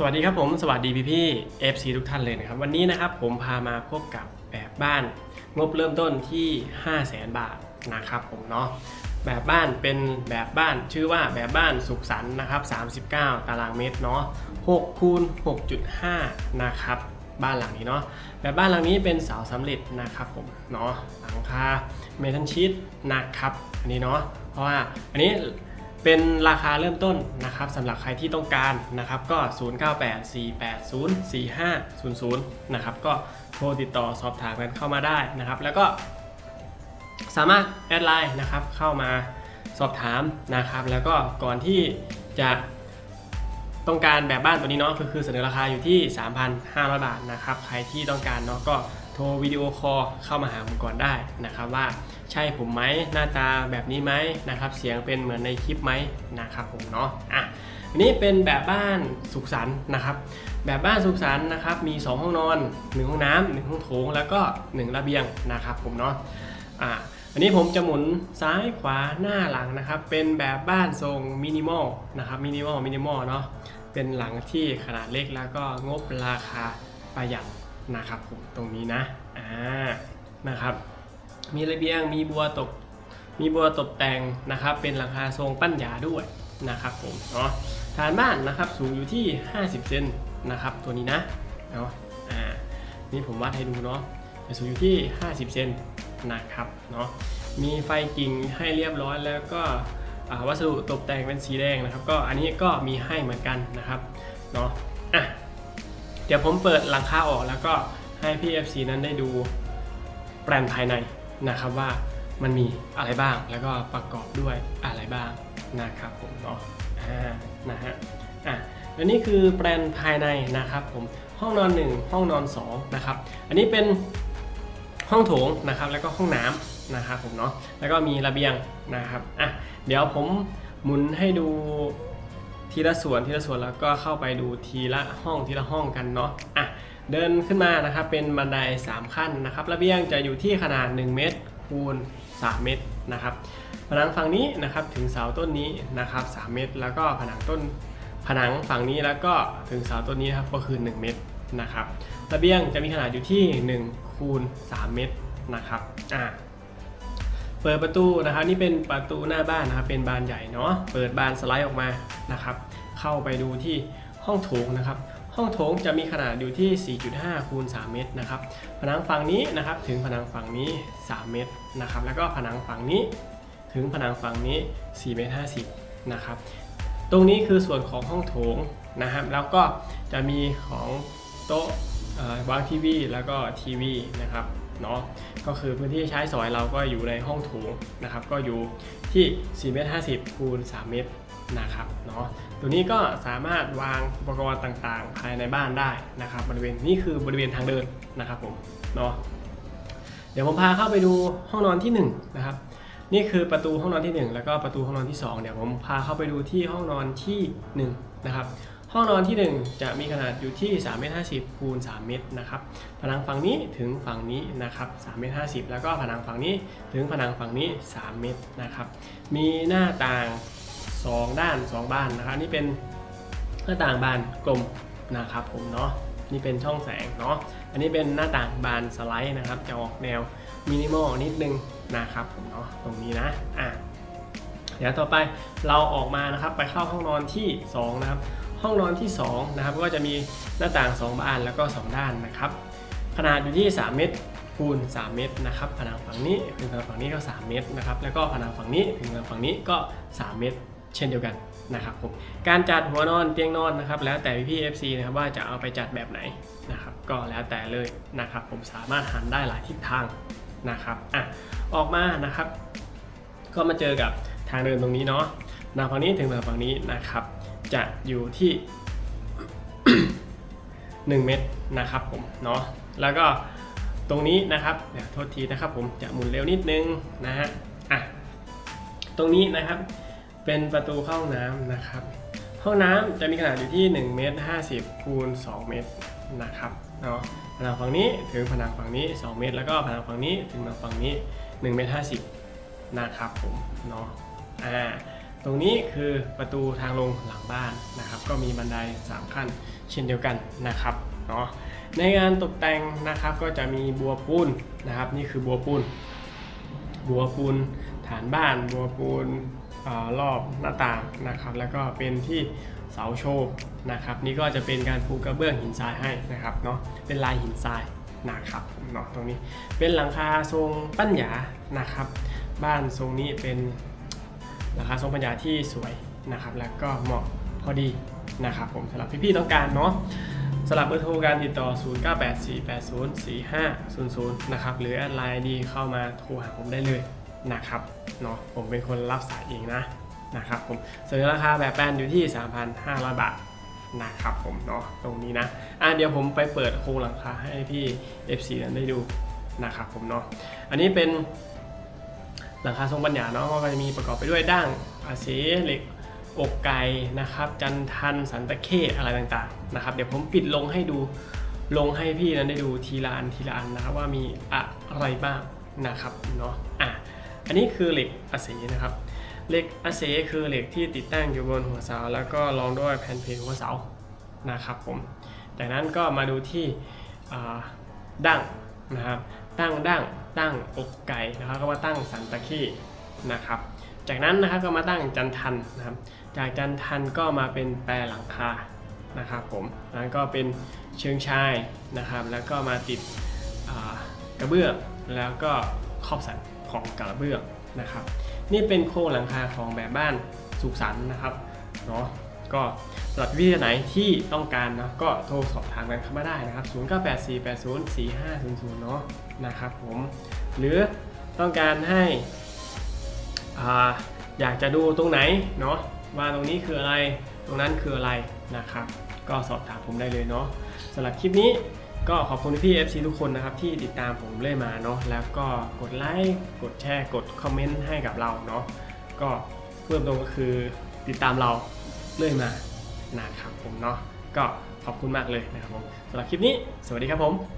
สวัสดีครับผมสวัสดีพี่พี่ FC ทุกท่านเลยนะครับ วันนี้นะครับผมพามาพบกับแบบบ้านงบเริ่มต้นที่ 5 0 0แสนบาทนะครับผมเนาะแบบบ้านเป็นแบบบ้านชื่อว่าแบบบ้านสุขสันต์นะครับ 39 ตารางเมตรเนาะ6คูณ6.5 นะครับบ้านหลังนี้เนาะแบบบ้านหลังนี้เป็นเสาสำเร็จนะครับผมเนาะหลังคาเมทัลชีตนะครับอันนี้เนาะเพราะว่าอันนี้ เป็นราคาเริ่มต้นนะครับสำหรับใครที่ต้องการนะครับก็ 0984804500 นะครับก็โทรติดต่อสอบถามกันเข้ามาได้นะครับ แล้วก็สามารถแอดไลน์นะครับเข้ามาสอบถามนะครับ แล้วก็ก่อนที่จะต้องการแบบบ้านตัวนี้เนาะก็คือเสนอราคาอยู่ที่ 3,500 บาทนะครับ ใครที่ต้องการเนาะก็ โทรวิดีโอคอลเข้ามาหาผมก่อนได้นะครับว่าใช่ผมไหมหน้าตาแบบนี้ไหมนะครับเสียงเป็นเหมือนในคลิปไหมนะครับผมเนาะอะอันนี้เป็นแบบบ้านสุขสันต์นะครับ แบบบ้านสุขสันต์นะครับมี 2 ห้องนอน 1 ห้องน้ำหนึ่งห้องโถงแล้วก็ 1 ระเบียงนะครับผมเนาะอะอันนี้ผมจะหมุนซ้ายขวาหน้าหลังนะครับเป็นแบบบ้านทรงมินิมอลนะครับมินิมอลมินิมอลเนาะเป็นหลังที่ขนาดเล็กแล้วก็งบราคาประหยัด นะครับผมตรงนี้นะอ่านะครับ มีระเบียงมีบัวตก มีบัวตกแต่งนะครับ เป็นหลังคาทรงปั้นหยาด้วยนะครับผมเนาะฐานบ้านนะครับสูงอยู่ที่ 50 เซนนะครับ ตัวนี้นะเนาะอ่านี่ผมวัดให้ดูเนาะจะสูงอยู่ที่ 50 เซนนะครับเนาะมีไฟกิ่งให้เรียบร้อยแล้วก็อวัสดุตกแต่งเป็นสีแดงนะครับ ก็อันนี้ก็มีให้เหมือนกันนะครับเนาะ เดี๋ยวผมเปิดหลังคาออกแล้วก็ให้พี่ FC นั้นได้ดูแปลนภายในนะครับว่ามันมีอะไรบ้างแล้วก็ประกอบด้วยอะไรบ้างนะครับผมเนาะอ่านะฮะอะและนี่คือแปลนภายในนะครับผมห้องนอน 1 ห้องนอน2นะครับอันนี้เป็นห้องโถงนะครับแล้วก็ห้องน้ำนะครับผมเนาะแล้วก็มีระเบียงนะครับอะเดี๋ยวผมหมุนให้ดู ทีละส่วนทีละส่วนแล้วก็เข้าไปดูทีละห้องทีละห้องกันเนาะอะเดินขึ้นมานะครับเป็นบันได 3 ขั้นนะครับระเบียงจะอยู่ที่ขนาด 1 เมตรคูณ 3 เมตรนะครับผนังฝั่งนี้นะครับถึงเสาต้นนี้นะครับ 3 เมตร แล้วก็ผนังต้นผนังฝั่งนี้แล้วก็ถึงเสาต้นนี้ครับก็คือ 1 เมตรนะครับระเบียงจะมีขนาดอยู่ที่1คูณ3เมตรนะครับอ่า เปิดประตูนะครับนี่เป็นประตูหน้าบ้านนะครับเป็นบานใหญ่เนาะเปิดบานสไลด์ออกมานะครับ เข้าไปดูที่ห้องโถงนะครับ ห้องโถงจะมีขนาดอยู่ที่ 4.5 คูณ 3 เมตรนะครับ ผนังฝั่งนี้นะครับถึงผนังฝั่งนี้ 3 เมตรนะครับ แล้วก็ผนังฝั่งนี้ถึงผนังฝั่งนี้4เมตร50นะครับ ตรงนี้คือส่วนของห้องโถงนะครับ แล้วก็จะมีของโต๊ะวางทีวีแล้วก็ทีวีนะครับ เนาะก็คือพื้นที่ใช้สอยเราก็อยู่ในห้องโถงนะครับ ก็อยู่ที่4เมตร50คูณ3เมตรนะครับเนาะตัวนี้ก็สามารถวางอุปกรณ์ต่างๆ ภายในบ้านได้นะครับ บริเวณนี้คือบริเวณทางเดินนะครับผมเนาะเดี๋ยวผมพาเข้าไปดูห้องนอนที่1นะครับนี่คือประตูห้องนอนที่ 1 แล้วก็ประตูห้องนอนที่ 2 เดี๋ยวผมพาเข้าไปดูที่ห้องนอนที่1นะครับ ห้องนอนที่ 1 จะมีขนาดอยู่ที่3เมตร50คูณ3เมตรนะครับผนังฝั่งนี้ถึงฝั่งนี้นะครับ3เมตร50 แล้วก็ผนังฝั่งนี้ถึงผนังฝั่งนี้ 3 เมตรนะครับมีหน้าต่าง 2 ด้าน 2 บ้านนะครับนี่เป็นหน้าต่างบานกลมนะครับผมเนาะนี่เป็นช่องแสงเนาะอันนี้เป็นหน้าต่างบานสไลด์นะครับจะออกแนวมินิมอลนิดนึงนะครับผมเนาะตรงนี้นะอะเดี๋ยวต่อไปเราออกมานะครับไปเข้าห้องนอนที่ 2 นะครับ ห้องนอนที่2นะครับก็จะมีหน้าต่าง 2 บานแล้วก็ 2 ด้านนะครับขนาดอยู่ที่ 3 เมตรคูณ 3 เมตรนะครับผนังฝั่งนี้ถึงผนังฝั่งนี้ก็ 3 เมตรนะครับแล้วก็ผนังฝั่งนี้ถึงผนังฝั่งนี้ก็ 3 เมตร เช่นเดียวกันนะครับผมการจัดหัวนอนเตียงนอนนะครับ แล้วแต่พี่ๆ FC นะครับว่าจะเอาไปจัดแบบไหนนะครับ ก็แล้วแต่เลยนะครับ ผมสามารถหันได้หลายทิศทางนะครับอะออกมานะครับ ก็มาเจอกับทางเดินตรงนี้เนาะหน้าฝั่งนี้ถึงหน้าฝั่งนี้นะครับ จะอยู่ที่ 1 เมตรนะครับผมเนาะแล้วก็ตรงนี้นะครับเดี๋ยวโทษทีนะครับผมจะหมุนเร็วนิดนึงนะฮะอะตรงนี้นะครับเป็นประตูเข้าห้องน้ำนะครับ ห้องน้ำจะมีขนาดอยู่ที่1เมตร50คูณ2เมตรนะครับเนาะผนังฝั่งนี้ถึงผนังฝั่งนี้ 2 เมตร แล้วก็ผนังฝั่งนี้ถึงผนังฝั่งนี้1เมตร50นะครับผมเนาะอ่า ตรงนี้คือประตูทางลงหลังบ้านนะครับ ก็มีบันได 3 ขั้นเช่นเดียวกันนะครับเนาะในงานตกแต่งนะครับก็จะมีบัวปูนนะครับ นี่คือบัวปูน บัวปูนฐานบ้าน บัวปูนอรอบหน้าต่างนะครับ แล้วก็เป็นที่เสาโชว์นะครับ นี่ก็จะเป็นการปูกระเบื้องหินทรายให้นะครับเนาะเป็นลายหินทรายนะครับเนาะตรงนี้เป็นหลังคาทรงปั้นหยานะครับ บ้านทรงนี้เป็น หลังคาทรงปัญญาที่สวยนะครับ แล้วก็เหมาะพอดีนะครับผมสำหรับพี่ๆต้องการเนาะสำหรับเบอร์โทรการติดต่อ 0984804500 นะครับ หรือแอดไลน์ดีเข้ามาโทรหาผมได้เลยนะครับเนาะผมเป็นคนรับสายเองนะนะครับผมเสนอราคาแบบแปลนอยู่ที่ 3,500 บาทนะครับผมเนาะตรงนี้นะอะเดี๋ยวผมไปเปิดโครงหลังคาให้พี่ FC นั้นได้ดูนะครับผมเนาะอันนี้เป็น หลังคาทรงปัญญาเนาะก็จะมีประกอบไปด้วยด้างอาเสเหล็กอกไก่นะครับจันทันสันตะเข้อะไรต่างๆนะครับ เดี๋ยวผมปิดลงให้ดูลงให้พี่นั้นได้ดูทีละอันทีละอันนะครับว่ามีอะไรบ้างนะครับเนาะอะอันนี้คือเหล็กอาเสนะครับเหล็กอาเสคือเหล็กที่ติดตั้งอยู่บนหัวเสาแล้วก็รองด้วยแผ่นเพลหัวเสานะครับผมจากนั้นก็มาดูที่ดั้งนะครับตั้งดั้ง ตั้งอกไก่นะครับก็มาตั้งสันตะขี้นะครับ จากนั้นนะครับก็มาตั้งจันทันนะครับ จากจันทันก็มาเป็นแปรหลังคานะครับผมแล้วก็เป็นเชิงชายนะครับ แล้วก็มาติดกระเบื้องแล้วก็ขอบสันของกระเบื้องนะครับ นี่เป็นโครงหลังคาของแบบบ้านสุขสันต์นะครับเนาะ ก็สำหรับวิธีไหนที่ต้องการนะก็โทรสอบถามกันเข้ามาได้นะครับ 0984804500 เนาะนะครับผมหรือต้องการให้อ่าอยากจะดูตรงไหนเนาะว่าตรงนี้คืออะไรตรงนั้นคืออะไรนะครับ ก็สอบถามผมได้เลยเนาะสำหรับคลิปนี้ก็ขอบคุณพี่ FC ทุกคนนะครับที่ติดตามผมเรื่อยมาเนาะแล้วก็กดไลค์กดแชร์กดคอมเมนต์ให้กับเราเนาะก็เพิ่มตรงก็คือติดตามเรา เรื่อยมานะครับผมเนาะก็ขอบคุณมากเลยนะครับผมสำหรับคลิปนี้ สวัสดีครับผม